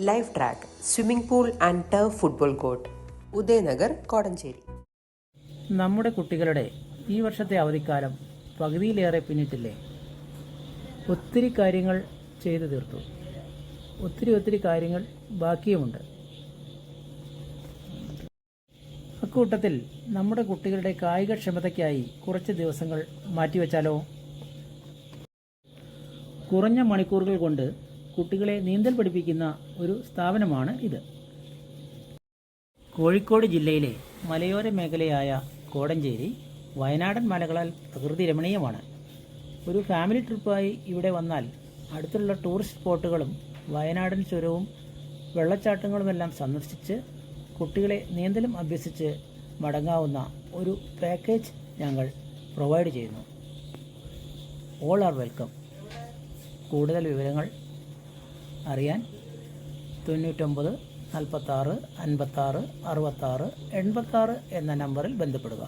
Life track swimming pool and turf football court Udayanagar Kodanchery. നമ്മുടെ കുട്ടികളുടെ ഈ വർഷത്തെ അവധിക്കാലം പകുതിയിലേറെ പിന്നിട്ടില്ലേ? ഒത്തിരി കാര്യങ്ങൾ ചെയ്തു തീർത്തു. ഒത്തിരി ഒത്തിരി കാര്യങ്ങൾ ബാക്കിയുമുണ്ട്. അക്കൂട്ടത്തിൽ നമ്മുടെ കുട്ടികളുടെ കായികക്ഷമതയ്ക്കായി കുറച്ച് ദിവസങ്ങൾ മാറ്റിവെച്ചാലോ? കുറഞ്ഞ മണിക്കൂറുകൾ കൊണ്ട് കുട്ടികളെ നീന്തൽ പഠിപ്പിക്കുന്ന ഒരു സ്ഥാപനമാണ് ഇത്. കോഴിക്കോട് ജില്ലയിലെ മലയോര മേഖലയായ കോടഞ്ചേരി വയനാടൻ മലകളാൽ പ്രകൃതി രമണീയമാണ്. ഒരു ഫാമിലി ട്രിപ്പായി ഇവിടെ വന്നാൽ അടുത്തുള്ള ടൂറിസ്റ്റ് സ്പോട്ടുകളും വയനാടൻ ചുരവും വെള്ളച്ചാട്ടങ്ങളുമെല്ലാം സന്ദർശിച്ച് കുട്ടികളെ നീന്തലും അഭ്യസിച്ച് മടങ്ങാവുന്ന ഒരു പാക്കേജ് ഞങ്ങൾ പ്രൊവൈഡ് ചെയ്യുന്നു. ഓൾ ആർ വെൽക്കം കൂടുതൽ വിവരങ്ങൾ അറിയാൻ തൊണ്ണൂറ്റൊമ്പത് നാൽപ്പത്താറ് അൻപത്താറ് അറുപത്താറ് എൺപത്താറ് എന്ന നമ്പറിൽ ബന്ധപ്പെടുക.